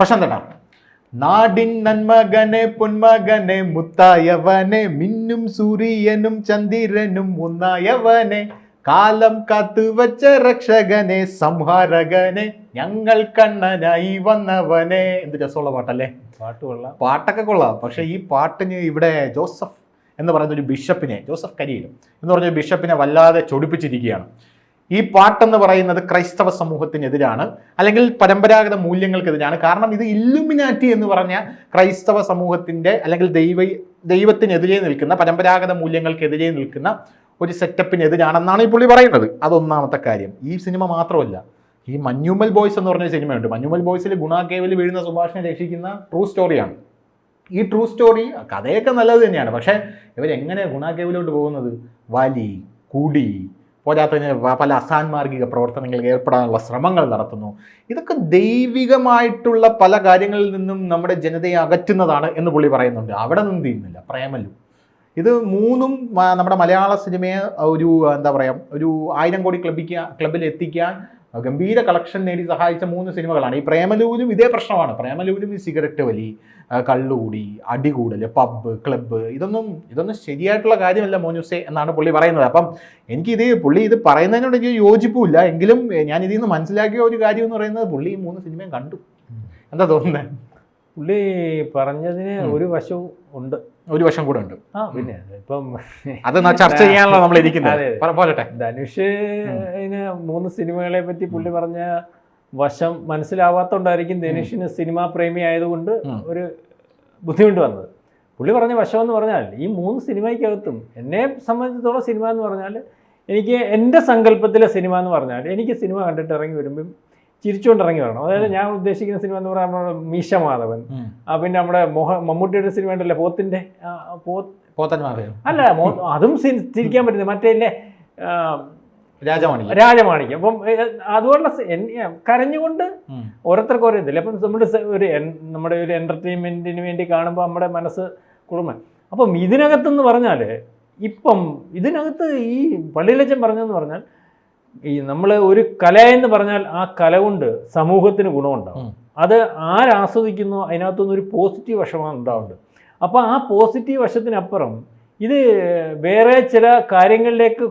പ്രശാന്തേട്ടാ നാടിൻ നന്മകനെ പൊന്മകനെ മുത്തായവനെ മിന്നും സൂര്യനും ചന്ദ്രനും ഒന്നായവനെ കാലം കാത്തുവച്ച രക്ഷകനെ സംഹാരകനെ ഞങ്ങൾ കണ്ണനായി വന്നവനെ. എന്ത് രസമുള്ള പാട്ടല്ലേ? പാട്ട് കൊള്ളാം. പാട്ടൊക്കെ കൊള്ളാം. പക്ഷെ ഈ പാട്ടിന് ഇവിടെ ജോസഫ് എന്ന് പറയുന്ന ഒരു ബിഷപ്പിനെ ജോസഫ് കരിയിലും എന്ന് പറഞ്ഞ ബിഷപ്പിനെ വല്ലാതെ ചൊടിപ്പിച്ചിരിക്കുകയാണ്. ഈ പാട്ടെന്ന് പറയുന്നത് ക്രൈസ്തവ സമൂഹത്തിനെതിരാണ് അല്ലെങ്കിൽ പരമ്പരാഗത മൂല്യങ്ങൾക്കെതിരാണ്. കാരണം ഇത് ഇല്ലുമിനാറ്റി എന്ന് പറഞ്ഞ ക്രൈസ്തവ സമൂഹത്തിന്റെ അല്ലെങ്കിൽ ദൈവ ദൈവത്തിനെതിരെ നിൽക്കുന്ന പരമ്പരാഗത മൂല്യങ്ങൾക്കെതിരെ നിൽക്കുന്ന ഒരു സെറ്റപ്പിനെതിരാണെന്നാണ് ഈ പുള്ളി പറയുന്നത്. അതൊന്നാമത്തെ കാര്യം. ഈ സിനിമ മാത്രമല്ല ഈ മഞ്ഞുമൽ ബോയ്സ് എന്ന് പറഞ്ഞ സിനിമയുണ്ട്. മഞ്ഞുമൽ ബോയ്സിൽ ഗുണ വീഴുന്ന സുഭാഷിനെ രക്ഷിക്കുന്ന ട്രൂ സ്റ്റോറിയാണ്. ഈ ട്രൂ സ്റ്റോറി കഥയൊക്കെ നല്ലത് തന്നെയാണ്. പക്ഷേ ഇവരെങ്ങനെ ഗുണ കേവിലോട്ട് പോകുന്നത്? വലി കുടി പോരാത്തതിന് പല അസാൻമാർഗിക പ്രവർത്തനങ്ങളിൽ ഏർപ്പെടാനുള്ള ശ്രമങ്ങൾ നടത്തുന്നു. ഇതൊക്കെ ദൈവികമായിട്ടുള്ള പല കാര്യങ്ങളിൽ നിന്നും നമ്മുടെ ജനതയെ അകറ്റുന്നതാണ് എന്ന് പുള്ളി പറയുന്നുണ്ട്. അവിടെ നിന്ന് തീരുന്നില്ല പ്രേമല്ലു ഇത് മൂന്നും നമ്മുടെ മലയാള സിനിമയെ ഒരു എന്താ പറയുക ഒരു ആയിരം കോടി ക്ലബിക്ക് ക്ലബിൽ എത്തിക്കാൻ ഗംഭീര കളക്ഷൻ നേടി സഹായിച്ച മൂന്ന് സിനിമകളാണ്. ഈ പ്രേമലൂരും ഇതേ പ്രശ്നമാണ്. പ്രേമലൂരും ഈ സിഗരറ്റ് വലി കള്ളുകൂടി അടികൂടൽ പബ്ബ് ക്ലബ്ബ് ഇതൊന്നും ഇതൊന്നും ശരിയായിട്ടുള്ള കാര്യമല്ല മോനുസേ എന്നാണ് പുള്ളി പറയുന്നത്. അപ്പം എനിക്കിത് പുള്ളി ഇത് പറയുന്നതിനോട് എനിക്ക് യോജിപ്പില്ല എങ്കിലും ഞാൻ ഇതിൽ നിന്ന് മനസ്സിലാക്കിയ ഒരു കാര്യം എന്ന് പറയുന്നത് പുള്ളി ഈ മൂന്ന് സിനിമയും കണ്ടു. എന്താ തോന്നുന്നത് പുള്ളി പറഞ്ഞതിന് ഒരു വശവും ഉണ്ട്. ഒരു വശം കൂടെ ഉണ്ട്. ആ പിന്നെ ഇപ്പം അത് ചർച്ച ചെയ്യാനുള്ള നമ്മൾ ഇരിക്കുന്നത്. ധനുഷ് മൂന്ന് സിനിമകളെ പറ്റി പുള്ളി പറഞ്ഞ വശം മനസ്സിലാവാത്തോണ്ടായിരിക്കും ധനുഷിന് സിനിമാ പ്രേമി ആയതുകൊണ്ട് ഒരു ബുദ്ധിമുട്ട് വന്നത്. പുള്ളി പറഞ്ഞ വശം എന്ന് പറഞ്ഞാൽ ഈ മൂന്ന് സിനിമയ്ക്കകത്തും എന്നെ സംബന്ധിച്ചിടത്തോളം സിനിമ എന്ന് പറഞ്ഞാൽ എനിക്ക് എന്റെ സങ്കല്പത്തിലെ സിനിമ എന്ന് പറഞ്ഞാൽ എനിക്ക് സിനിമ കണ്ടിട്ട് ഇറങ്ങി വരുമ്പം ചിരിച്ചുകൊണ്ട് ഇറങ്ങി വരണം. അതായത് ഞാൻ ഉദ്ദേശിക്കുന്ന സിനിമ എന്ന് പറഞ്ഞാൽ നമ്മുടെ മീശ മാധവൻ ആ പിന്നെ നമ്മുടെ മോഹ മമ്മൂട്ടിയുടെ സിനിമ ഉണ്ടല്ലേ പോത്തിന്റെ പോത്തൻ മാധവൻ. അല്ല അതും ചിരിക്കാൻ പറ്റുന്നത് മറ്റേ ഇല്ലേ ആ, രാജമാണി രാജമാണിക്യം. അപ്പം സി- കരഞ്ഞുകൊണ്ട് ഓരോരുത്തർക്ക് ഓരോ ഇതില്ല? അപ്പം നമ്മുടെ ഒരു നമ്മുടെ ഒരു എന്റർടൈൻമെന്റിന് വേണ്ടി കാണുമ്പോൾ നമ്മുടെ മനസ്സ് കുളിർമ. അപ്പം ഇതിനകത്തെന്ന് പറഞ്ഞാൽ ഇപ്പം ഇതിനകത്ത് ഈ പള്ളിയിലച്ചൻ പറഞ്ഞതെന്ന് പറഞ്ഞാൽ ഈ നമ്മൾ ഒരു കല എന്ന് പറഞ്ഞാൽ ആ കല കൊണ്ട് സമൂഹത്തിന് ഗുണമുണ്ടാവും. അത് ആരാസ്വദിക്കുന്നു അതിനകത്തുനിന്ന് ഒരു പോസിറ്റീവ് വശമാണ് ഉണ്ടാവുന്നത് അപ്പോൾ ആ പോസിറ്റീവ് വശത്തിനപ്പുറം ഇത് വേറെ ചില കാര്യങ്ങളിലേക്ക്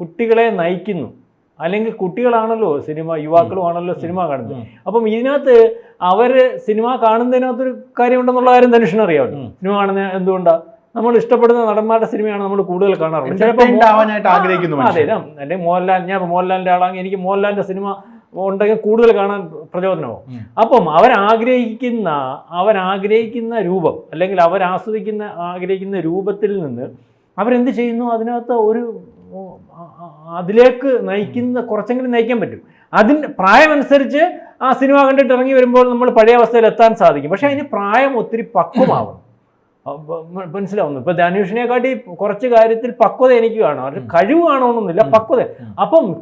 കുട്ടികളെ നയിക്കുന്നു. അല്ലെങ്കിൽ കുട്ടികളാണല്ലോ സിനിമ യുവാക്കളുമാണല്ലോ സിനിമ കാണുന്നത്. അപ്പം ഇതിനകത്ത് അവർ സിനിമ കാണുന്നതിനകത്തൊരു കാര്യമുണ്ടെന്നുള്ള കാര്യം തന്നെ അറിയാമല്ലോ ഉം. സിനിമ കാണുന്ന എന്തുകൊണ്ടാണ് നമ്മൾ ഇഷ്ടപ്പെടുന്ന നടന്മാരുടെ സിനിമയാണ് നമ്മൾ കൂടുതൽ കാണാറുള്ളത്. ചിലപ്പോൾ അതെ അല്ലെ മോഹൻലാൽ ഞാൻ മോഹൻലാലിന്റെ ആളാണെങ്കിൽ എനിക്ക് മോഹൻലാലിന്റെ സിനിമ ഉണ്ടെങ്കിൽ കൂടുതൽ കാണാൻ പ്രചോദനമാവും. അപ്പം അവരാഗ്രഹിക്കുന്ന അവരാഗ്രഹിക്കുന്ന രൂപം അല്ലെങ്കിൽ അവരാസ്വദിക്കുന്ന ആഗ്രഹിക്കുന്ന രൂപത്തിൽ നിന്ന് അവരെന്ത് ചെയ്യുന്നു? അതിനകത്ത് ഒരു അതിലേക്ക് നയിക്കുന്ന കുറച്ചെങ്കിലും നയിക്കാൻ പറ്റും. അതിന് പ്രായമനുസരിച്ച് ആ സിനിമ കണ്ടിട്ട് ഇറങ്ങി വരുമ്പോൾ നമ്മൾ പഴയ അവസ്ഥയിൽ എത്താൻ സാധിക്കും. പക്ഷെ അതിന് പ്രായം ഒത്തിരി പക്വമാവണം. മ- മനസ്സിലാവുന്നു. ഇപ്പൊ ധനുഷിനെ കാട്ടി കുറച്ച് കാര്യത്തിൽ പക്വത എനിക്ക് കാണും അവരുടെ കഴിവ് കാണണമെന്നില്ല പക്വത. അപ്പം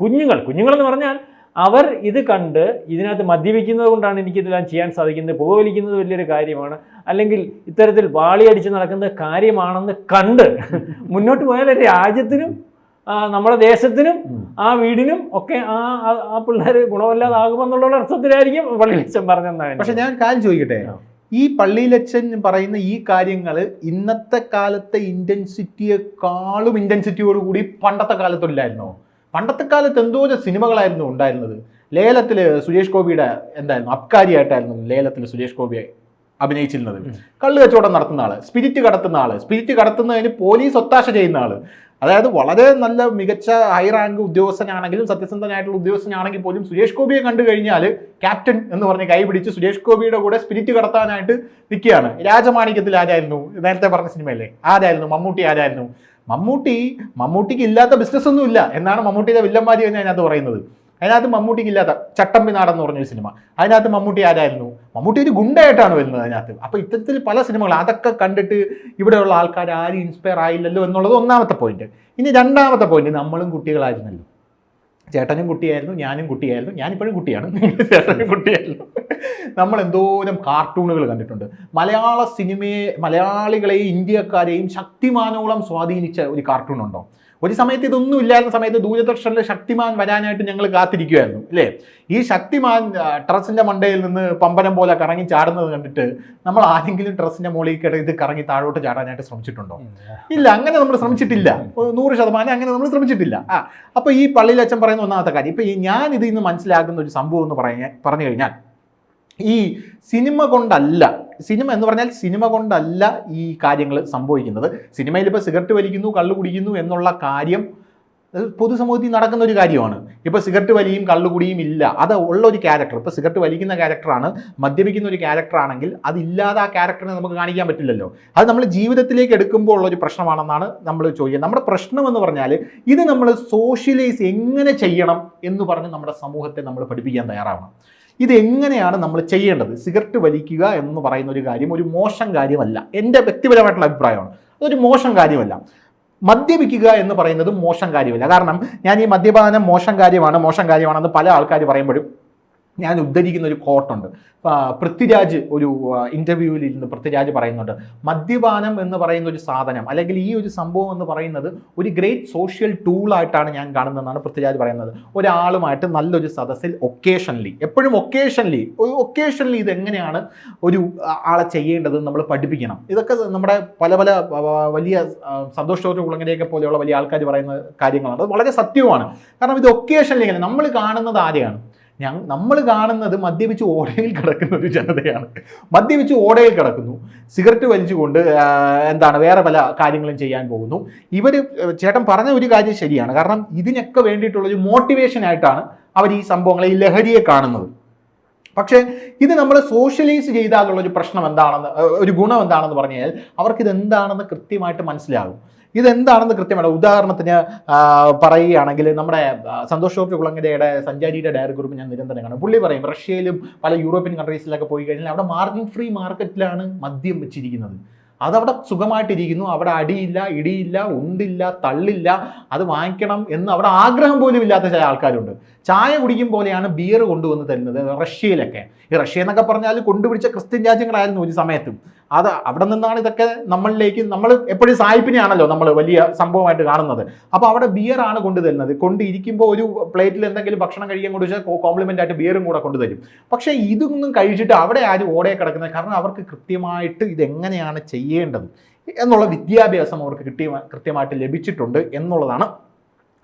കുഞ്ഞുങ്ങൾ കുഞ്ഞുങ്ങൾ എന്ന് പറഞ്ഞാൽ അവർ ഇത് കണ്ട് ഇതിനകത്ത് മദ്യപിക്കുന്നത് കൊണ്ടാണ് എനിക്ക് ഇതെല്ലാം ചെയ്യാൻ സാധിക്കുന്നത് പുകവലിക്കുന്നത് വലിയൊരു കാര്യമാണ് അല്ലെങ്കിൽ ഇത്തരത്തിൽ വാളിയടിച്ച് നടക്കുന്ന കാര്യമാണെന്ന് കണ്ട് മുന്നോട്ട് പോയാൽ രാജ്യത്തിനും നമ്മുടെ ദേശത്തിനും ആ വീടിനും ഒക്കെ ആ ആ- പിള്ളേർ ഗുണമല്ലാതാകുമെന്നുള്ള അർത്ഥത്തിലായിരിക്കും പള്ളിയിലച്ചൻ പറഞ്ഞെന്നാണ് പക്ഷെ ഞാൻ കാര്യം ചോദിക്കട്ടെ. ഈ പള്ളിയിലച്ചൻ പറയുന്ന ഈ കാര്യങ്ങൾ ഇന്നത്തെ കാലത്തെ ഇന്റൻസിറ്റിയെക്കാളും ഇന്റൻസിറ്റിയോടുകൂടി പണ്ടത്തെ കാലത്തില്ലായിരുന്നോ പണ്ടത്തെ കാലത്ത് എന്തോരം സിനിമകളായിരുന്നു ഉണ്ടായിരുന്നത്. ലേലത്തിൽ സുരേഷ് ഗോപിയുടെ എന്തായിരുന്നു? അബ്കാരിയായിട്ടായിരുന്നു ലേലത്തിൽ സുരേഷ് ഗോപി അഭിനയിച്ചിരുന്നത്. കള്ളു കള്ള് കച്ചവടം നടത്തുന്ന ആൾ സ്പിരിറ്റ് കടത്തുന്ന ആൾ സ്പിരിറ്റ് കടത്തുന്നതിന് പോലീസ് ഒത്താശ ചെയ്യുന്ന ആൾ. അതായത് വളരെ നല്ല മികച്ച ഹൈ റാങ്ക് ഉദ്യോഗസ്ഥനാണെങ്കിലും സത്യസന്ധനായിട്ടുള്ള ഉദ്യോഗസ്ഥനാണെങ്കിൽ പോലും സുരേഷ് ഗോപിയെ കണ്ടു കഴിഞ്ഞാൽ ക്യാപ്റ്റൻ എന്ന് പറഞ്ഞ് കൈപിടിച്ച് സുരേഷ് ഗോപിയുടെ കൂടെ സ്പിരിറ്റ് കടത്താനായിട്ട് നിൽക്കുകയാണ്. രാജമാണിക്യത്തിൽ ആരായിരുന്നു? നേരത്തെ പറഞ്ഞ സിനിമയല്ലേ? ആരായിരുന്നു? മമ്മൂട്ടി ആരായിരുന്നു? മമ്മൂട്ടി മമ്മൂട്ടിക്ക് ഇല്ലാത്ത ബിസിനസ് ഒന്നും ഇല്ല. എന്നാണ് മമ്മൂട്ടിയുടെ വില്ലന്മാരി എന്ന് അതിനകത്ത് പറയുന്നത്. അതിനകത്ത് മമ്മൂട്ടിക്ക് ഇല്ലാത്ത ചട്ടമ്പി നാടെന്ന് പറഞ്ഞൊരു സിനിമ അതിനകത്ത് മമ്മൂട്ടി ആരായിരുന്നു? മമ്മൂട്ടി ഒരു ഗുണ്ടയായിട്ടാണ് വരുന്നത് അതിനകത്ത്. അപ്പോൾ ഇത്തരത്തിൽ പല സിനിമകൾ അതൊക്കെ കണ്ടിട്ട് ഇവിടെയുള്ള ആൾക്കാർ ആരും ഇൻസ്പയർ ആയില്ലല്ലോ എന്നുള്ളത് ഒന്നാമത്തെ പോയിന്റ് ഇനി രണ്ടാമത്തെ പോയിന്റ് നമ്മളും കുട്ടികളായിരുന്നല്ലോ. ചേട്ടനും കുട്ടിയായിരുന്നു ഞാനും കുട്ടിയായിരുന്നു ഞാനിപ്പോഴും കുട്ടിയാണ്. ചേട്ടനും കുട്ടിയായിരുന്നു. നമ്മൾ എന്തോരം കാർട്ടൂണുകൾ കണ്ടിട്ടുണ്ട്. മലയാള സിനിമയെ മലയാളികളെയും ഇന്ത്യക്കാരെയും ശക്തിമാനോളം സ്വാധീനിച്ച ഒരു കാർട്ടൂൺ ഉണ്ടോ ഒരു സമയത്ത് ഇതൊന്നും ഇല്ലാത്ത സമയത്ത് ദൂരദർശനിലെ ശക്തിമാൻ വരാനായിട്ട് ഞങ്ങൾ കാത്തിരിക്കുമായിരുന്നു അല്ലേ? ഈ ശക്തിമാൻ ട്രസ്സിന്റെ മണ്ടയിൽ നിന്ന് പമ്പനം പോലെ കറങ്ങി ചാടുന്നത് കണ്ടിട്ട് നമ്മൾ ആരെങ്കിലും ട്രസ്സിന്റെ മുകളിൽ കിട ഇത് കറങ്ങി താഴോട്ട് ചാടാനായിട്ട് ശ്രമിച്ചിട്ടുണ്ടോ? ഇല്ല. അങ്ങനെ നമ്മൾ ശ്രമിച്ചിട്ടില്ല. നൂറ് ശതമാനം അങ്ങനെ നമ്മൾ ശ്രമിച്ചിട്ടില്ല. ആ അപ്പോൾ ഈ പള്ളിയിൽ അച്ഛൻ പറയുന്ന ഒന്നാമത്തെ കാര്യം ഇപ്പോൾ ഈ ഞാൻ ഇതിൽ നിന്ന് മനസ്സിലാക്കുന്ന ഒരു സംഭവം എന്ന് പറഞ്ഞ പറഞ്ഞു കഴിഞ്ഞാൽ ഈ സിനിമ കൊണ്ടല്ല സിനിമ എന്ന് പറഞ്ഞാൽ സിനിമ കൊണ്ടല്ല ഈ കാര്യങ്ങൾ സംഭവിക്കുന്നത്. സിനിമയിൽ ഇപ്പോൾ സിഗരറ്റ് വലിക്കുന്നു കള്ള് കുടിക്കുന്നു എന്നുള്ള കാര്യം പൊതുസമൂഹത്തിൽ നടക്കുന്ന ഒരു കാര്യമാണ്. ഇപ്പോൾ സിഗരറ്റ് വലിയും കള്ളുകുടിയും ഇല്ല. അത് ഉള്ള ഒരു ക്യാരക്ടർ ഇപ്പോൾ സിഗരറ്റ് വലിക്കുന്ന ക്യാരക്ടറാണ് മദ്യപിക്കുന്ന ഒരു ക്യാരക്ടറാണെങ്കിൽ അതില്ലാതെ ആ ക്യാരക്ടറിനെ നമുക്ക് കാണിക്കാൻ പറ്റില്ലല്ലോ. അത് നമ്മൾ ജീവിതത്തിലേക്ക് എടുക്കുമ്പോൾ ഉള്ള ഒരു പ്രശ്നമാണെന്നാണ് നമ്മൾ ചോദിക്കുന്നത്. നമ്മുടെ പ്രശ്നം എന്ന് പറഞ്ഞാൽ ഇത് നമ്മൾ സോഷ്യലൈസ് എങ്ങനെ ചെയ്യണം എന്ന് പറഞ്ഞ് നമ്മുടെ സമൂഹത്തെ നമ്മൾ പഠിപ്പിക്കാൻ തയ്യാറാവണം. ഇത് എങ്ങനെയാണ് നമ്മൾ ചെയ്യേണ്ടത്? സിഗരറ്റ് വലിക്കുക എന്ന് പറയുന്ന ഒരു കാര്യം ഒരു മോശം കാര്യമല്ല. എന്റെ വ്യക്തിപരമായിട്ടുള്ള അഭിപ്രായമാണ്. അതൊരു മോശം കാര്യമല്ല. മദ്യപിക്കുക എന്ന് പറയുന്നത് മോശം കാര്യമല്ല. കാരണം ഞാൻ ഈ മദ്യപാനം മോശം കാര്യമാണ് മോശം കാര്യമാണെന്ന് പല ആൾക്കാർ പറയുമ്പോഴും ഞാൻ ഉദ്ധരിക്കുന്ന ഒരു കോട്ടുണ്ട് പൃഥ്വിരാജ് ഒരു ഇന്റർവ്യൂവിൽ ഇരുന്ന് പൃഥ്വിരാജ് പറയുന്നുണ്ട് മദ്യപാനം എന്ന് പറയുന്ന ഒരു സാധനം അല്ലെങ്കിൽ ഈ ഒരു സംഭവം എന്ന് പറയുന്നത് ഒരു ഗ്രേറ്റ് സോഷ്യൽ ടൂളായിട്ടാണ് ഞാൻ കാണുന്നതെന്നാണ് പൃഥ്വിരാജ് പറയുന്നത്. ഒരാളുമായിട്ട് നല്ലൊരു സദസ്സിൽ ഒക്കേഷൻലി എപ്പോഴും ഒക്കേഷൻലി ഒക്കേഷൻലി ഇത് എങ്ങനെയാണ് ഒരു ആളെ ചെയ്യേണ്ടത് നമ്മൾ പഠിപ്പിക്കണം. ഇതൊക്കെ നമ്മുടെ പല പല വലിയ ആ, കുളങ്ങരയൊക്കെ പോലെയുള്ള വലിയ ആൾക്കാർ പറയുന്ന കാര്യങ്ങളാണ്. അത് വളരെ സത്യവുമാണ്. കാരണം ഇത് ഒക്കേഷൻലി എങ്ങനെ നമ്മൾ കാണുന്നത് ആരെയാണ്? ഞങ്ങൾ നമ്മൾ കാണുന്നത് മദ്യപിച്ച് ഓടയിൽ കിടക്കുന്ന ഒരു ജനതയാണ്. മദ്യപിച്ച് ഓടയിൽ കിടക്കുന്നു. സിഗരറ്റ് വലിച്ചുകൊണ്ട് എന്താണ് വേറെ പല കാര്യങ്ങളും ചെയ്യാൻ പോകുന്നു. ഇവർ ചേട്ടൻ പറഞ്ഞ ഒരു കാര്യം ശരിയാണ്. കാരണം ഇതിനൊക്കെ വേണ്ടിയിട്ടുള്ള ഒരു മോട്ടിവേഷൻ ആയിട്ടാണ് അവർ ഈ സംഭവങ്ങളെ ഈ ലഹരിയെ കാണുന്നത്. പക്ഷേ ഇത് നമ്മൾ സോഷ്യലൈസ് ചെയ്താലുള്ള ഒരു പ്രശ്നം എന്താണെന്ന് ഒരു ഗുണം എന്താണെന്ന് പറഞ്ഞു കഴിഞ്ഞാൽ അവർക്ക് ഇത് എന്താണെന്ന് കൃത്യമായിട്ട് മനസ്സിലാകും. ഇതെന്താണെന്ന് കൃത്യമാണ് ഉദാഹരണത്തിന് പറയുകയാണെങ്കിൽ നമ്മുടെ സന്തോഷ് ജോർജ് കുളങ്ങരയുടെ സഞ്ചാരിയുടെ ഡയറി ഗ്രൂപ്പ് ഞാൻ നിരന്തരം കാണും. പുള്ളി പറയും റഷ്യയിലും പല യൂറോപ്യൻ കൺട്രീസിലൊക്കെ പോയി കഴിഞ്ഞാൽ അവിടെ മാർജിൻ ഫ്രീ മാർക്കറ്റിലാണ് മദ്യം വെച്ചിരിക്കുന്നത്. അതവിടെ സുഖമായിട്ടിരിക്കുന്നു. അവിടെ അടിയില്ല ഇടിയില്ല ഉണ്ടില്ല തള്ളില്ല അത് വാങ്ങിക്കണം എന്ന് അവിടെ ആഗ്രഹം പോലും ഇല്ലാത്ത ചില ആൾക്കാരുണ്ട്. ചായ കുടിക്കും പോലെയാണ് ബിയർ കൊണ്ടുവന്ന് തരുന്നത് റഷ്യയിലൊക്കെ. ഈ റഷ്യ എന്നൊക്കെ പറഞ്ഞാൽ കൊണ്ടുപിടിച്ച ക്രിസ്ത്യൻ രാജ്യങ്ങളായിരുന്നു ഒരു സമയത്തും. അത് അവിടെ നിന്നാണ് ഇതൊക്കെ നമ്മളിലേക്ക് നമ്മൾ എപ്പോഴും സായിപ്പിനെയാണല്ലോ നമ്മൾ വലിയ സംഭവമായിട്ട് കാണുന്നത്. അപ്പോൾ അവിടെ ബിയർ ആണ് കൊണ്ടുതരുന്നത് കൊണ്ടിരിക്കുമ്പോൾ ഒരു പ്ലേറ്റിൽ എന്തെങ്കിലും ഭക്ഷണം കഴിക്കാൻ കൊടുത്താൽ കോംപ്ലിമെന്റ് ആയിട്ട് ബിയറും കൂടെ കൊണ്ടുതരും പക്ഷേ ഇതൊന്നും കഴിച്ചിട്ട് അവിടെ ആരും ഓടെ കിടക്കുന്നത് കാരണം അവർക്ക് കൃത്യമായിട്ട് ഇതെങ്ങനെയാണ് ചെയ്യേണ്ടത്? എന്നുള്ള വിദ്യാഭ്യാസം അവർക്ക് കിട്ടിയ കൃത്യമായിട്ട് ലഭിച്ചിട്ടുണ്ട് എന്നുള്ളതാണ്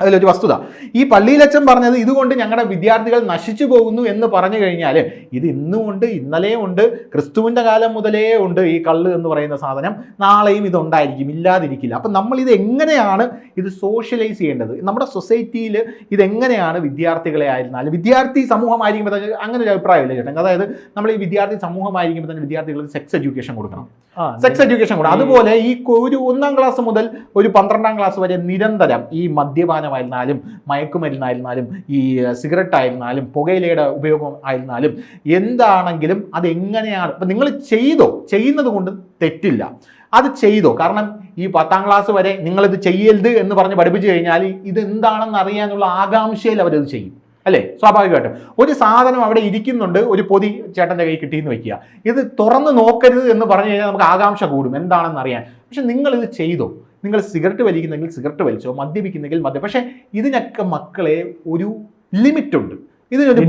അതിലൊരു വസ്തുത. ഈ പള്ളിയിലച്ചൻ പറഞ്ഞത് ഇതുകൊണ്ട് ഞങ്ങളുടെ വിദ്യാർത്ഥികൾ നശിച്ചു പോകുന്നു എന്ന് പറഞ്ഞു കഴിഞ്ഞാൽ ഇത് ഇന്നുമുണ്ട് ഇന്നലെയും ഉണ്ട് ക്രിസ്തുവിന്റെ കാലം മുതലേ ഉണ്ട് ഈ കള്ള് എന്ന് പറയുന്ന സാധനം. നാളെയും ഇതുണ്ടായിരിക്കും ഇല്ലാതിരിക്കില്ല. അപ്പം നമ്മൾ ഇത് എങ്ങനെയാണ് ഇത് സോഷ്യലൈസ് ചെയ്യേണ്ടത്? നമ്മുടെ സൊസൈറ്റിയിൽ ഇതെങ്ങനെയാണ് വിദ്യാർത്ഥികളെ ആയിരുന്നാലും? വിദ്യാർത്ഥി സമൂഹമായിരിക്കുമ്പോൾ തന്നെ അങ്ങനെ ഒരു അഭിപ്രായമില്ല ചേട്ടൻ. അതായത് നമ്മൾ ഈ വിദ്യാർത്ഥി സമൂഹമായിരിക്കുമ്പോൾ തന്നെ വിദ്യാർത്ഥികൾക്ക് സെക്സ് എഡ്യൂക്കേഷൻ കൊടുക്കണം. സെക്സ് എഡ്യൂക്കേഷൻ കൊടുക്കണം. അതുപോലെ ഈ ഒരു ഒന്നാം ക്ലാസ് മുതൽ ഒരു പന്ത്രണ്ടാം ക്ലാസ് വരെ നിരന്തരം ഈ മദ്യപാനമായിരുന്നാലും മയക്കുമരുന്നായിരുന്നാലും ഈ സിഗരറ്റ് ആയിരുന്നാലും പുകയിലയുടെ ഉപയോഗം ആയിരുന്നാലും എന്താണെങ്കിലും അതെങ്ങനെയാണ്? ഇപ്പം നിങ്ങൾ ചെയ്തോ? ചെയ്യുന്നത് കൊണ്ട് തെറ്റില്ല. അത് ചെയ്തോ? കാരണം ഈ പത്താം ക്ലാസ് വരെ നിങ്ങളിത് ചെയ്യരുത് എന്ന് പറഞ്ഞ് പഠിപ്പിച്ചു കഴിഞ്ഞാൽ ഇതെന്താണെന്ന് അറിയാനുള്ള ആകാംക്ഷയിൽ അവരത് ചെയ്യും. അല്ലേ? സ്വാഭാവികമായിട്ടും. ഒരു സാധനം അവിടെ ഇരിക്കുന്നുണ്ട് ഒരു പൊതി ചേട്ടന്റെ കൈ കിട്ടിയെന്ന് വെക്കുക. ഇത് തുറന്ന് നോക്കരുത് എന്ന് പറഞ്ഞു കഴിഞ്ഞാൽ നമുക്ക് ആകാംക്ഷ കൂടും. എന്താണെന്ന് അറിയാൻ. പക്ഷെ നിങ്ങളിത് ചെയ്തോ? നിങ്ങൾ സിഗരറ്റ് വലിക്കുന്നെങ്കിൽ സിഗരറ്റ് വലിച്ചോ മദ്യപിക്കുന്നെങ്കിൽ മദ്യം. പക്ഷേ ഇതിനൊക്കെ മക്കളെ ഒരു ലിമിറ്റുണ്ട്. ഇതിനൊരു.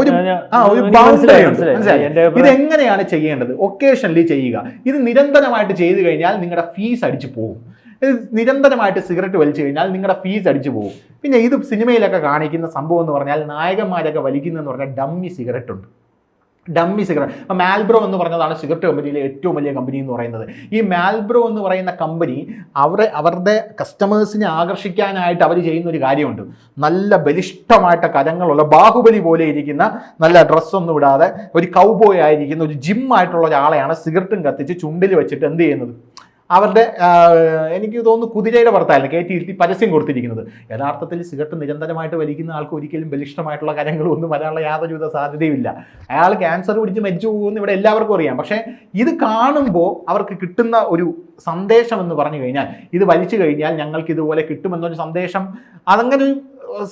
ഒരു ആ ഒരു എനിക്ക് ബൗണ്ടറി ഉണ്ട്. മനസ്സിലായി. മനസ്സിലായി? ഇത് എങ്ങനെയാണ് ചെയ്യേണ്ടത്? ഒക്കേഷനലി ചെയ്യുക. ഇത് നിരന്തരമായിട്ട് ചെയ്തു കഴിഞ്ഞാൽ നിങ്ങളുടെ ഫീസ് അടിച്ചു പോകും. ഇത് നിരന്തരമായിട്ട് സിഗരറ്റ് വലിച്ചു കഴിഞ്ഞാൽ നിങ്ങളുടെ ഫീസ് അടിച്ചു പോകും. പിന്നെ ഇത് സിനിമയിലൊക്കെ കാണിക്കുന്ന സംഭവം എന്ന് പറഞ്ഞാൽ നായകന്മാരൊക്കെ വലിക്കുന്നതെന്ന് പറഞ്ഞാൽ ഡമ്മി സിഗരറ്റ് ഉണ്ട് ഡമ്മി സിഗരറ്റ് അപ്പം മാൽബ്രോ എന്ന് പറഞ്ഞതാണ് സിഗരറ്റ് കമ്പനിയിലെ ഏറ്റവും വലിയ കമ്പനി എന്ന് പറയുന്നത്. ഈ മാൽബ്രോ എന്ന് പറയുന്ന കമ്പനി അവരെ അവരുടെ കസ്റ്റമേഴ്സിനെ ആകർഷിക്കാനായിട്ട് അവർ ചെയ്യുന്ന ഒരു കാര്യമുണ്ട്. നല്ല ബലിഷ്ടമായിട്ട കരങ്ങളുള്ള ബാഹുബലി പോലെ ഇരിക്കുന്ന നല്ല ഡ്രസ്സൊന്നും ഇടാതെ ഒരു കൗബോയ് ആയിരിക്കുന്ന ഒരു ജിം ആയിട്ടുള്ള ഒരാളെയാണ് സിഗരറ്റും കത്തിച്ച് ചുണ്ടിൽ വെച്ചിട്ട് എന്ത് ചെയ്യുന്നത്? അവരുടെ എനിക്ക് തോന്നുന്നു കുതിരയുടെ പുറത്തായിരുന്നു കയറ്റി ഇരുത്തി പരസ്യം കൊടുത്തിരിക്കുന്നത്. യഥാർത്ഥത്തിൽ സിഗരറ്റ് നിരന്തരമായിട്ട് വലിക്കുന്ന ആൾക്ക് ഒരിക്കലും ബലിഷ്ടമായിട്ടുള്ള കാര്യങ്ങളൊന്നും വരാനുള്ള യാതൊരുവിധ സാധ്യതയുമില്ല. അയാൾ ക്യാൻസർ പിടിച്ച് മരിച്ചു പോകുമെന്ന് ഇവിടെ എല്ലാവർക്കും അറിയാം. പക്ഷേ ഇത് കാണുമ്പോൾ അവർക്ക് കിട്ടുന്ന ഒരു സന്ദേശം എന്ന് പറഞ്ഞു കഴിഞ്ഞാൽ ഇത് വലിച്ചു കഴിഞ്ഞാൽ ഞങ്ങൾക്ക് ഇതുപോലെ കിട്ടുമെന്നൊരു സന്ദേശം അതങ്ങനെ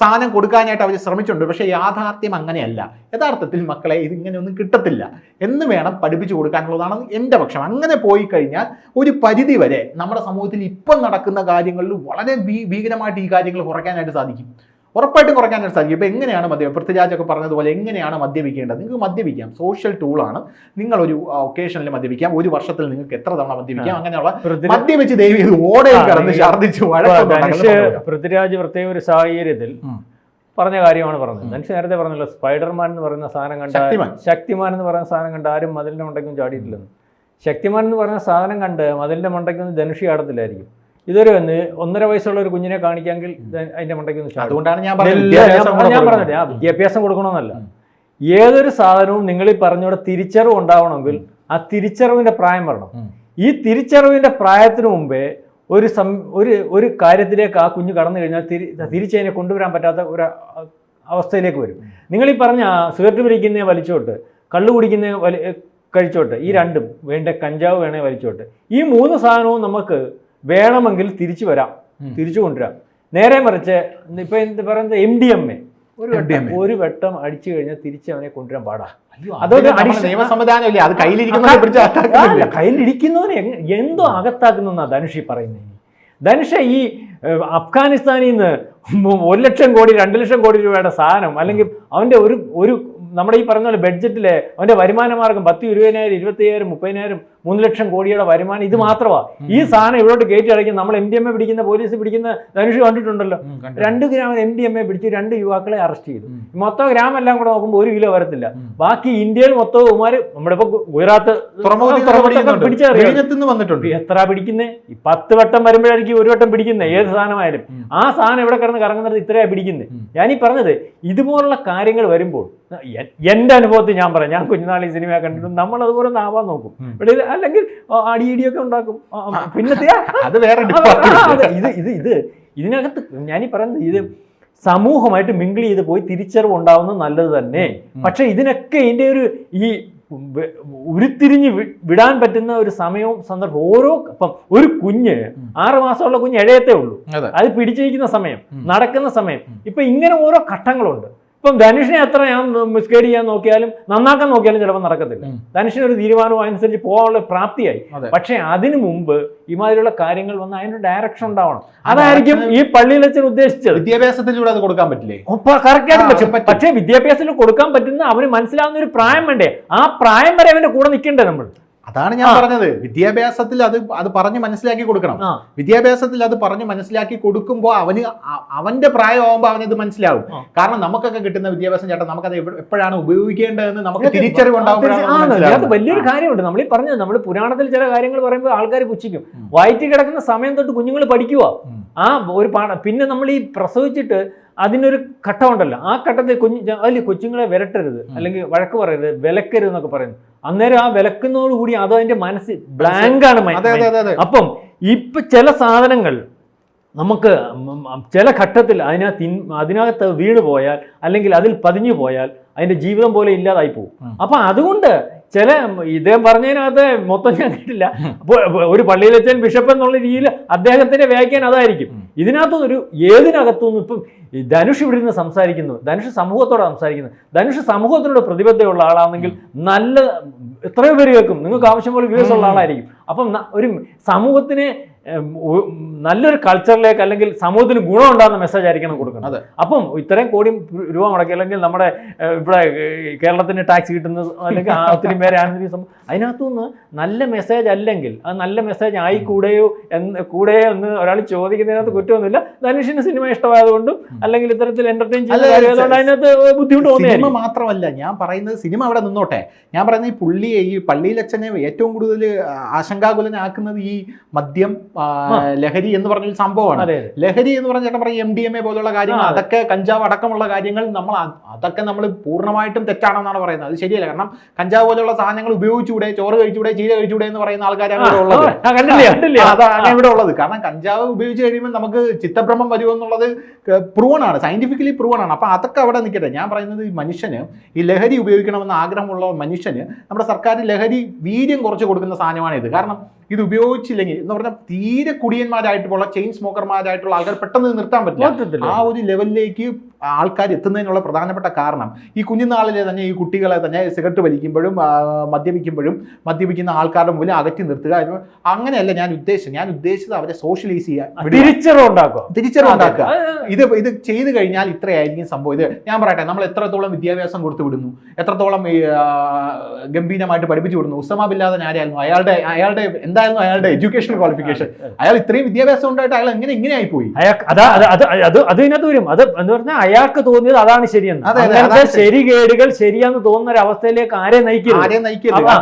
സാധനം കൊടുക്കാനായിട്ട് അവർ ശ്രമിച്ചിട്ടുണ്ട്. പക്ഷേ യാഥാർത്ഥ്യം അങ്ങനെയല്ല. യഥാർത്ഥത്തിൽ മക്കളെ ഇത് ഇങ്ങനെയൊന്നും കിട്ടത്തില്ല. എന്ന് വേണം പഠിപ്പിച്ചു കൊടുക്കാനുള്ളതാണ് എന്റെ പക്ഷം. അങ്ങനെ പോയി കഴിഞ്ഞാൽ ഒരു പരിധി വരെ നമ്മുടെ സമൂഹത്തിൽ ഇപ്പം നടക്കുന്ന കാര്യങ്ങളിൽ വളരെ ഭീകരമായിട്ട് ഈ കാര്യങ്ങൾ കുറയ്ക്കാനായിട്ട് സാധിക്കും. ഉറപ്പായിട്ടും കുറയ്ക്കാനായിട്ട് സാധിക്കും. ഇപ്പം എങ്ങനെയാണ് മദ്യം പൃഥ്വിരാജൊക്കെ പറഞ്ഞതുപോലെ എങ്ങനെയാണ് മദ്യപിക്കേണ്ടത്? നിങ്ങൾക്ക് മദ്യപിക്കാം. സോഷ്യൽ ടൂളാണ് നിങ്ങളൊരു ഒക്കേഷനിൽ മദ്യപിക്കാം. ഒരു വർഷത്തിൽ നിങ്ങൾക്ക് എത്ര തവണ മദ്യപിക്കാം? അങ്ങനെയുള്ള മദ്യപിച്ച് ദൈവം ഓടയിൽ കടന്ന് ഛർദ്ദിച്ച് പൃഥ്വിരാജ് പ്രത്യേക ഒരു സാഹചര്യത്തിൽ പറഞ്ഞ കാര്യമാണ് പറഞ്ഞത്. മനുഷ്യ നേരത്തെ പറഞ്ഞല്ലോ സ്പൈഡർമാൻ എന്ന് പറയുന്ന സാധനം കണ്ട ശക്തിമാൻ. എന്ന് പറയുന്ന സാധനം കണ്ട ആരും മതിലിന്റെ മണ്ടയ്ക്കും ചാടിയിട്ടില്ലെന്ന്. ശക്തിമാൻ എന്ന് പറയുന്ന സാധനം കണ്ട് മതിലിന്റെ മണ്ടയ്ക്കൊന്നും ധനുഷി ചാടത്തില്ലായിരിക്കും. ഇതൊരു വന്ന് ഒന്നര വയസ്സുള്ള ഒരു കുഞ്ഞിനെ കാണിക്കാമെങ്കിൽ അതിന്റെ മണ്ടയ്ക്ക് അതുകൊണ്ടാണ് ഞാൻ പറഞ്ഞത്. ഞാൻ- പറഞ്ഞത്. ആ വിദ്യാഭ്യാസം കൊടുക്കണമെന്നല്ല. ഏതൊരു സാധനവും നിങ്ങൾ ഈ പറഞ്ഞവിടെ തിരിച്ചറിവ് ഉണ്ടാവണമെങ്കിൽ ആ തിരിച്ചറിവിന്റെ പ്രായം വരണം. ഈ തിരിച്ചറിവിന്റെ പ്രായത്തിന് മുമ്പേ ഒരു സം ഒരു ഒരു കാര്യത്തിലേക്ക് ആ കുഞ്ഞ് കടന്നു കഴിഞ്ഞാൽ തിരി തിരിച്ചതിനെ കൊണ്ടുവരാൻ പറ്റാത്ത ഒരു അവസ്ഥയിലേക്ക് വരും. നിങ്ങൾ ഈ പറഞ്ഞ സിഗരറ്റ് വലിക്കുന്ന വലിച്ചോട്ട് കള്ളു കുടിക്കുന്ന വലി കഴിച്ചോട്ട് ഈ രണ്ടും വേണ്ട കഞ്ചാവ് വേണേ വലിച്ചോട്ട്. ഈ മൂന്ന് സാധനവും നമുക്ക് വേണമെങ്കിൽ തിരിച്ചു വരാം. തിരിച്ചു കൊണ്ടുവരാം. നേരെ മറിച്ച് ഇപ്പൊ എന്ത് പറയുന്നത്? എം ഡി എം എ ഒരു വട്ടം. ഒരു വട്ടം അടിച്ചു കഴിഞ്ഞാൽ തിരിച്ച് അവനെ കൊണ്ടുവരാൻ പാടാ. അതൊരു നിയമ അത് കയ്യിലിരിക്കുന്നവനെ എന്തോ അകത്താക്കുന്ന ധനുഷി ഈ പറയുന്നത് ധനുഷ ഈ അഫ്ഗാനിസ്ഥാനിൽ നിന്ന് ഒരു ലക്ഷം കോടി രണ്ട് ലക്ഷം കോടി രൂപയുടെ സാധനം അല്ലെങ്കിൽ അവന്റെ ഒരു ഒരു നമ്മുടെ ഈ പറഞ്ഞ പോലെ ബഡ്ജറ്റിലെ അവന്റെ വരുമാന മാർഗം പത്ത് ഇരുപതിനായിരം ഇരുപത്തിയ്യായിരം മുപ്പതിനായിരം മൂന്ന് ലക്ഷം കോടിയുടെ വരുമാനം ഇത് മാത്രമാണ് ഈ സാധനം ഇവിടോട്ട് കയറ്റി അടയ്ക്കും നമ്മൾ എം ഡി എം എ പിടിക്കുന്ന പോലീസ് പിടിക്കുന്ന ധനുഷ് കണ്ടിട്ടുണ്ടല്ലോ. രണ്ട് gram M D M A പിടിച്ച് രണ്ട് യുവാക്കളെ അറസ്റ്റ് ചെയ്തു. മൊത്തം ഗ്രാം എല്ലാം കൂടെ നോക്കുമ്പോൾ ഒരു കിലോ വരത്തില്ല. ബാക്കി ഇന്ത്യയിൽ മൊത്തം ഉമാര് നമ്മുടെ ഇപ്പൊ ഗുജറാത്ത് പിടിച്ചറിയാം വന്നിട്ടുണ്ട്. എത്ര പിടിക്കുന്നേ? പത്ത് വട്ടം വരുമ്പോഴായിരിക്കും ഒരു വട്ടം പിടിക്കുന്നത് ഏത് സാധനമായാലും. ആ സാധനം ഇവിടെ കിടന്ന് കറങ്ങുന്നത് ഇത്രയാണ് പിടിക്കുന്നത്. ഞാനീ പറഞ്ഞത് ഇതുപോലുള്ള കാര്യങ്ങൾ വരുമ്പോൾ എന്റെ അനുഭവത്തിൽ ഞാൻ പറയാം. ഞാൻ കുഞ്ഞുനാൾ ഈ സിനിമ കണ്ടിട്ട് നമ്മൾ അതുപോലെ ഒന്ന് ആവാൻ നോക്കും. ഇവിടെ അല്ലെങ്കിൽ അടിയിടിയൊക്കെ ഉണ്ടാക്കും. പിന്നത്തെ അത് വേറെ ഇത് ഇത് ഇത് ഇതിനകത്ത് ഞാനീ പറയുന്നത് ഇത് സമൂഹമായിട്ട് മിങ്കിൾ ചെയ്ത് പോയി തിരിച്ചറിവ് ഉണ്ടാവുന്നത് നല്ലത് തന്നെ. പക്ഷെ ഇതിനൊക്കെ ഇതിന്റെ ഒരു ഈ ഉരുത്തിരിഞ്ഞ് വിടാൻ പറ്റുന്ന ഒരു സമയവും സന്ദർഭം ഓരോ ഇപ്പം ഒരു കുഞ്ഞ് ആറുമാസമുള്ള ആറ് മാസമുള്ള കുഞ്ഞ് എഴയത്തേ ഉള്ളൂ. അത്. പിടിച്ചിരിക്കുന്ന സമയം നടക്കുന്ന സമയം. ഇപ്പൊ ഇങ്ങനെ ഓരോ ഘട്ടങ്ങളുണ്ട്. ഇപ്പം ധനുഷിനെ എത്ര ഞാൻ മിസ്ഗൈഡ് ചെയ്യാൻ നോക്കിയാലും നന്നാക്കാൻ നോക്കിയാലും ചിലപ്പോൾ നടക്കത്തില്ല. ധനുഷിന് ഒരു തീരുമാനവും അനുസരിച്ച് പോകാനുള്ള പ്രാപ്തിയായി. പക്ഷേ അതിനു മുമ്പ് ഇമാതിരിയുള്ള കാര്യങ്ങൾ വന്ന് അതിന്റെ ഡയറക്ഷൻ ഉണ്ടാവണം. അതായിരിക്കും ഈ പള്ളിയിലച്ചൻ ഉദ്ദേശിച്ചത്. വിദ്യാഭ്യാസത്തിലൂടെ അത് കൊടുക്കാൻ പറ്റില്ലേ? കറക്റ്റ് പക്ഷെ. പക്ഷേ വിദ്യാഭ്യാസത്തിൽ കൊടുക്കാൻ പറ്റുന്ന അവന് മനസ്സിലാവുന്ന ഒരു പ്രായം വേണ്ടേ? ആ പ്രായം വരെ അവന്റെ കൂടെ നിൽക്കണ്ടേ നമ്മൾ? അതാണ് ഞാൻ പറഞ്ഞത്. വിദ്യാഭ്യാസത്തിൽ അത് അത് പറഞ്ഞ് മനസ്സിലാക്കി കൊടുക്കണം. വിദ്യാഭ്യാസത്തിൽ അത് പറഞ്ഞ് മനസ്സിലാക്കി കൊടുക്കുമ്പോൾ അവന് അവന്റെ പ്രായമാകുമ്പോൾ അവനത് മനസ്സിലാവും. കാരണം നമുക്കൊക്കെ കിട്ടുന്ന വിദ്യാഭ്യാസം ചേട്ടാ നമുക്കത് എപ്പോഴാണ് ഉപയോഗിക്കേണ്ടതെന്ന് നമുക്ക് തിരിച്ചറിവുണ്ടാവും വലിയൊരു കാര്യമുണ്ട്. നമ്മൾ ഈ പറഞ്ഞത് നമ്മൾ പുരാണത്തിൽ ചില കാര്യങ്ങൾ പറയുമ്പോൾ ആൾക്കാർ പുച്ഛിക്കും. വയറ്റി വയറ്റിൽ കിടക്കുന്ന സമയം തൊട്ട് കുഞ്ഞുങ്ങൾ പഠിക്കുക ആ ഒരു പിന്നെ നമ്മൾ ഈ പ്രസവിച്ചിട്ട് അതിനൊരു ഘട്ടമുണ്ടല്ലോ ആ ഘട്ടത്തിൽ കുഞ്ഞു അതിൽ കൊച്ചുങ്ങളെ വിരട്ടരുത്. അല്ലെങ്കിൽ വഴക്ക് പറയരുത് വിലക്കരുത് എന്നൊക്കെ പറയുന്നു. അന്നേരം ആ വിലക്കുന്നതോടുകൂടി അത് അതിന്റെ മനസ്സ് ബ്ലാങ്ക് ആണ് അപ്പം ഇപ്പൊ ചില സാധനങ്ങൾ നമുക്ക് ചില ഘട്ടത്തിൽ അതിനകത്ത് അതിനകത്ത് വീണ് പോയാൽ അല്ലെങ്കിൽ അതിൽ പതിഞ്ഞു പോയാൽ അതിന്റെ ജീവിതം പോലെ ഇല്ലാതായി പോകും. അപ്പൊ അതുകൊണ്ട് ചില ഇദ്ദേഹം പറഞ്ഞതിനകത്ത് മൊത്തം ഞാൻ കേട്ടില്ല. ഒരു ഒരു പള്ളിയിലെച്ചൻ ബിഷപ്പ് എന്നുള്ള രീതിയിൽ അദ്ദേഹത്തിന്റെ വ്യാഖ്യാനം അതായിരിക്കും. ഉം. ഇതിനകത്ത് ഒരു ഏതിനകത്തുനിന്നും ഇപ്പം ധനുഷ് ഇവിടെ നിന്ന് സംസാരിക്കുന്നു ധനുഷ് സമൂഹത്തോടെ സംസാരിക്കുന്നു ധനുഷ് സമൂഹത്തിനോട് പ്രതിബദ്ധതയുള്ള ആളാണെങ്കിൽ നല്ല എത്രയോ പേര് കേൾക്കും നിങ്ങൾക്ക് ആവശ്യം പോലെ വ്യൂസ് ഉള്ള. ആളായിരിക്കും അപ്പം ഒരു സമൂഹത്തിന് നല്ലൊരു കൾച്ചറിലേക്ക് അല്ലെങ്കിൽ സമൂഹത്തിന് ഗുണം ഉണ്ടാകുന്ന മെസ്സേജ് ആയിരിക്കണം കൊടുക്കുന്നത്. അപ്പം ഇത്രയും കോടി രൂപ മുടക്കി അല്ലെങ്കിൽ നമ്മുടെ ഇവിടെ കേരളത്തിന് ടാക്സ് കിട്ടുന്ന അല്ലെങ്കിൽ ഒത്തിരി പേരെ ആനന്ദിക്കുന്ന അതിനകത്തുനിന്ന് നല്ല മെസ്സേജ് അല്ലെങ്കിൽ അത് നല്ല മെസ്സേജ് ആയിക്കൂടെയോ എന്ന് കൂടെയോ എന്ന് ഒരാൾ ചോദിക്കുന്നതിനകത്ത് കുറ്റമൊന്നുമില്ല ധനുഷിന് സിനിമ ഇഷ്ടമായതുകൊണ്ടും അല്ലെങ്കിൽ ഇത്തരത്തിൽ എന്റർടൈൻ അല്ല, ചെയ്യുന്ന കാര്യമായതുകൊണ്ട് അതിനകത്ത് ബുദ്ധിമുട്ട് സിനിമ മാത്രമല്ല ഞാൻ പറയുന്നത് സിനിമ അവിടെ നിന്നോട്ടെ ഞാൻ പറയുന്നത് ഈ പുള്ളിയെ ഈ പള്ളിയിലച്ഛനെ ഏറ്റവും കൂടുതൽ ആശങ്കാകുലനാക്കുന്നത് ഈ മദ്യം. ലഹരി എന്ന് പറഞ്ഞൊരു സംഭവമാണ്. ലഹരി എന്ന് പറഞ്ഞ ചേട്ടൻ പറയും എം ഡി എം എ പോലുള്ള കാര്യങ്ങൾ അതൊക്കെ കഞ്ചാവ് അടക്കമുള്ള കാര്യങ്ങൾ നമ്മൾ അതൊക്കെ നമ്മൾ പൂർണമായിട്ടും തെറ്റാണെന്നാണ് പറയുന്നത്. അത് ശരിയല്ല. കാരണം കഞ്ചാവ് പോലുള്ള സാധനങ്ങൾ ഉപയോഗിച്ചുകൂടെ ചോറ് കഴിച്ചുകൂടെ ചീര കഴിച്ചുകൂടെ എന്ന് പറയുന്ന ആൾക്കാരാണ് ഇവിടെ ഉള്ളത്. അതാണ് ഇവിടെ ഉള്ളത്. കാരണം കഞ്ചാവ് ഉപയോഗിച്ച് കഴിയുമ്പോൾ നമുക്ക് ചിത്തഭ്രമം വരുമെന്നുള്ളത് പ്രൂവൺ ആണ് സയന്റിഫിക്കലി പ്രൂവൺ ആണ് അപ്പൊ അതൊക്കെ അവിടെ നിൽക്കട്ടെ. ഞാൻ പറയുന്നത് ഈ മനുഷ്യന് ഈ ലഹരി ഉപയോഗിക്കണമെന്ന് ആഗ്രഹമുള്ള മനുഷ്യന് നമ്മുടെ സർക്കാർ ലഹരി വീര്യം കുറച്ച് കൊടുക്കുന്ന സാധനമാണ് ഇത് കാരണം ഇത് ഉപയോഗിച്ചില്ലെങ്കിൽ എന്ന് പറഞ്ഞാൽ തീരെ കുടിയന്മാരായിട്ടുള്ള ചെയിൻ സ്മോക്കർമാരായിട്ടുള്ള ആൾക്കാർ പെട്ടെന്ന് നിർത്താൻ പറ്റില്ല. ആ ഒരു ലെവലിലേക്ക് ആൾക്കാർ എത്തുന്നതിനുള്ള പ്രധാനപ്പെട്ട കാരണം ഈ കുഞ്ഞുനാളിലെ തന്നെ ഈ കുട്ടികളെ തന്നെ സിഗരറ്റ് വലിക്കുമ്പോഴും മദ്യപിക്കുമ്പോഴും മദ്യപിക്കുന്ന ആൾക്കാരുടെ മുമ്പിൽ അകറ്റി നിർത്തുക അങ്ങനെയല്ല ഞാൻ ഉദ്ദേശിച്ചത്. ഞാൻ ഉദ്ദേശിച്ചത് അവരെ സോഷ്യലൈസ് ചെയ്യാൻ തിരിച്ചറിവുണ്ടാക്കുക ഇത് ഇത് ചെയ്തു കഴിഞ്ഞാൽ ഇത്രയായിരിക്കും സംഭവം. ഇത് ഞാൻ പറയട്ടെ നമ്മൾ എത്രത്തോളം വിദ്യാഭ്യാസം കൊടുത്തു വിടുന്നു? എത്രത്തോളം ഗംഭീരമായിട്ട് പഠിപ്പിച്ചു വിടുന്നു? ഉസ്സമ ബില്ലാദൻ ആരായിരുന്നു? അയാളുടെ അയാളുടെ എന്തായിരുന്നു അയാളുടെ എഡ്യൂക്കേഷൻ ക്വാളിഫിക്കേഷൻ അയാൾ ഇത്രയും വിദ്യാഭ്യാസം ഉണ്ടായിട്ട് അയാൾ എങ്ങനെ ഇങ്ങനെ ആയിപ്പോയി? അയാൾക്ക് അതാ അത് അത് അത് അത് ഇതിനകത്ത് വരും. അത് എന്ന് പറഞ്ഞാൽ അയാൾക്ക് തോന്നിയത് അതാണ് ശരിയെന്ന്. അങ്ങനത്തെ ശരി. ശരികേടുകൾ ശരിയാന്ന് തോന്നുന്ന ഒരു അവസ്ഥയിലേക്ക് ആരെ നയിക്കരുത്. ആരെ നയിക്കില്ല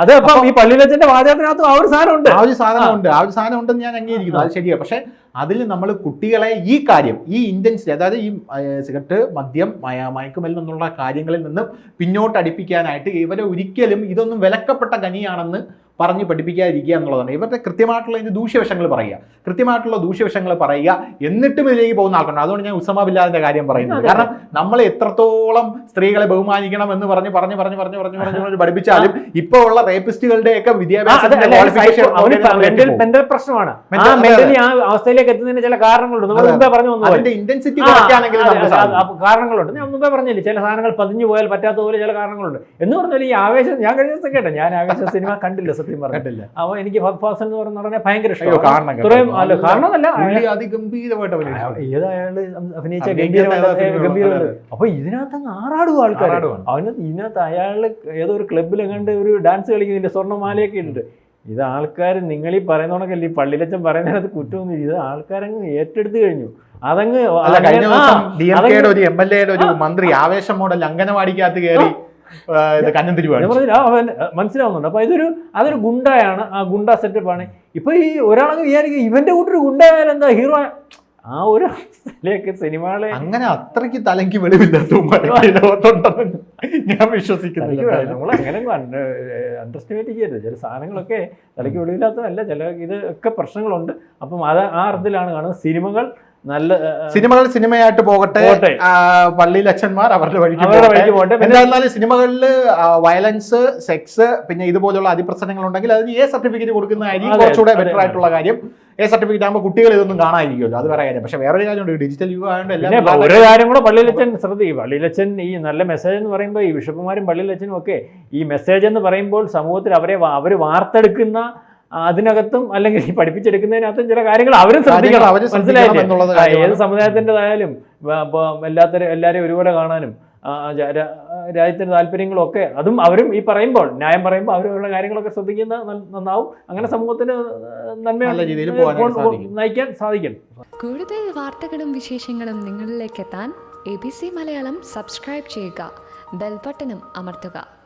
അതെ അപ്പം ഈ പള്ളിയിലച്ചന്റെ വാചകത്തിനകത്ത് ആ ഒരു സാധനം ഉണ്ട് ആ ഒരു സാധനം ഉണ്ട് ആ ഒരു സാധനം ഉണ്ടെന്ന് ഞാൻ അംഗീകരിക്കുന്നു. അത് ശരിയാണ് പക്ഷെ അതിൽ നമ്മൾ കുട്ടികളെ ഈ കാര്യം ഈ ഇന്റൻസിറ്റി അതായത് ഈ സിഗരറ്റ് മദ്യം മയ- മയക്കുമരുന്ന് എന്നുള്ള കാര്യങ്ങളിൽ നിന്നും പിന്നോട്ട് അടിപ്പിക്കാനായിട്ട് ഇവരെ ഒരിക്കലും ഇതൊന്നും വിലക്കപ്പെട്ട കനിയാണെന്ന് പറഞ്ഞ് പഠിപ്പിക്കാതിരിക്കുക എന്നുള്ളതാണ്. ഇവരുടെ കൃത്യമായിട്ടുള്ള ഇതിന്റെ ദൂഷ്യവശങ്ങൾ പറയുക. കൃത്യമായിട്ടുള്ള ദൂഷ്യവശങ്ങൾ പറയുക എന്നിട്ടും ഇതിലേക്ക് പോകുന്ന ആൾക്കുണ്ട് അതുകൊണ്ട് ഞാൻ ഉസമ ബില്ലാദിന്റെ കാര്യം പറയുന്നത്. കാരണം നമ്മൾ എത്രത്തോളം സ്ത്രീകളെ ബഹുമാനിക്കണം എന്ന് പറഞ്ഞ് പറഞ്ഞ് പറഞ്ഞ് പറഞ്ഞ് പറഞ്ഞ് പറഞ്ഞ് പറഞ്ഞ് പഠിപ്പിച്ചാലും ഇപ്പോൾ ഉള്ള റേപ്പിസ്റ്റുകളുടെയൊക്കെ നമ്മൾ മെന്റൽ പ്രശ്നമാണ്. ആ അവസ്ഥയിലേക്ക് എത്തുന്നതിന് ചില കാരണങ്ങളുണ്ട്. നമ്മൾ മുമ്പേ പറഞ്ഞു അതിന്റെ ഇന്റൻസിറ്റി കാരണങ്ങളുണ്ട്. ഞാൻ മുമ്പേ പറഞ്ഞില്ലേ ചില സാധനങ്ങൾ പതിഞ്ഞു പോയാൽ പറ്റാത്ത പോലെ ചില കാരണങ്ങളുണ്ട്. എന്ന് പറഞ്ഞാൽ ഈ ആവേശം ഞാൻ കഴിഞ്ഞ ദിവസം കേട്ടോ ഞാൻ ആവേശ സിനിമ കണ്ടില്ല സത്യം പറഞ്ഞിട്ടില്ല. അവൻ എനിക്ക് ഫഹദ് ഫാസിൽ എന്ന് പറഞ്ഞ നടനെ ഭയങ്കര ഇഷ്ടമാണ്. കാരണമല്ല അതിഗംഭീരമായിട്ട് അഭിനയിച്ചു. അപ്പൊ ഇതിനകത്ത് അങ്ങ് ആറാടും ആൾക്കാർ. അവന് ഇതിനകത്ത് അയാൾ ഏതോ ഒരു ക്ലബിൽ എങ്ങാണ്ട് ഒരു ഡാൻസ് കളിക്കുന്നില്ല സ്വർണമാലയൊക്കെ ഉണ്ട്. ഇത് ആൾക്കാർ നിങ്ങൾ ഈ പറയുന്ന കണക്കല്ലേ ഈ പള്ളിയിലച്ചൻ പറയുന്നതിനകത്ത് കുറ്റമൊന്നും ഇത് ആൾക്കാരങ്ങ് ഏറ്റെടുത്ത് കഴിഞ്ഞു. അതങ്ങ് അല്ല കഴിഞ്ഞ ദിവസം ഡി എം കെയുടെ ഒരു എം എൽ എയുടെ ഒരു മന്ത്രി ആവേശം മോഡൽ അംഗനവാടിക്കകത്ത് കയറി മനസ്സിലാവുന്നുണ്ട്. അപ്പൊ ഇതൊരു അതൊരു ഗുണ്ടയാണ്. ആ ഗുണ്ട സെറ്റപ്പ് ആണ്. ഇപ്പൊ ഈ ഒരാളെങ്കിൽ വിചാരിക്കും ഇവന്റെ കൂട്ടൊരു ഗുണ്ടായാലും എന്താ ഹീറോ ആ? ഒരു അവസ്ഥയിലേക്ക് സിനിമകളെ അങ്ങനെ അത്രയ്ക്ക് തലയ്ക്ക് വെളിവില്ലാത്ത ലോകത്തുണ്ടെന്ന് ഞാൻ വിശ്വസിക്കുന്നില്ല നമ്മൾ അങ്ങനെ അണ്ടർസ്റ്റിമേറ്റ് ചെയ്യരുത്. ചില സാധനങ്ങളൊക്കെ തലയ്ക്ക് വെളിവില്ലാത്തതല്ല. ചില ഇത് ഒക്കെ പ്രശ്നങ്ങളുണ്ട്. അപ്പം അത് ആ അർത്ഥത്തിലാണ് കാണുന്നത്. സിനിമകൾ നല്ല സിനിമകൾ സിനിമയായിട്ട് പോകട്ടെ. പള്ളിയിൽ അച്ഛന്മാർ അവരുടെ വഴിക്ക് പോകട്ടെ. വഴിക്ക് പോകട്ടെ. പിന്നെ സിനിമകളിൽ വയലൻസ് സെക്സ് പിന്നെ ഇതുപോലുള്ള അതിപ്രസരങ്ങൾ ഉണ്ടെങ്കിൽ അതിന് എ സർട്ടിഫിക്കറ്റ് കൊടുക്കുന്നതായിരിക്കും കുറച്ചുകൂടെ ബെറ്റർ ആയിട്ടുള്ള കാര്യം. എ സർട്ടിഫിക്കറ്റ് ആകുമ്പോൾ കുട്ടികൾ ഇതൊന്നും കാണാതിരിക്കുമല്ലോ. അത് പറയാൻ പക്ഷെ വേറൊരു കാര്യമുണ്ട്. ഡിജിറ്റൽ യുഗ ആയതുകൊണ്ട് ഒരു കാര്യം കൂടെ പള്ളിയിലച്ചൻ ശ്രദ്ധിക്കും പള്ളിയിലച്ചൻ ഈ നല്ല മെസ്സേജ് എന്ന് പറയുമ്പോൾ ഈ ബിഷപ്പുമാരും പള്ളിയിലച്ചനും ഒക്കെ ഈ മെസ്സേജ് എന്ന് പറയുമ്പോൾ സമൂഹത്തിൽ അവരെ അവർ വാർത്തെടുക്കുന്ന അതിനകത്തും അല്ലെങ്കിൽ ഈ പഠിപ്പിച്ചെടുക്കുന്നതിനകത്തും ചില കാര്യങ്ങൾ അവരും ശ്രദ്ധിക്കണം. മനസ്സിലായില്ലേ? ഏത്. സമുദായത്തിന്റെതായാലും എല്ലാത്തരും എല്ലാവരെയും ഒരുപോലെ കാണാനും രാജ്യത്തിന്റെ താല്പര്യങ്ങളും ഒക്കെ അതും അവരും ഈ പറയുമ്പോൾ ന്യായം പറയുമ്പോൾ അവരവരുടെ കാര്യങ്ങളൊക്കെ ശ്രദ്ധിക്കുന്ന നന്നാവും. അങ്ങനെ സമൂഹത്തിന് നന്മ നയിക്കാൻ സാധിക്കും. കൂടുതൽ വാർത്തകളും വിശേഷങ്ങളും നിങ്ങളിലേക്ക് എത്താൻ A B C Malayalam subscribe ചെയ്യുക. ബെൽബട്ടനും അമർത്തുക.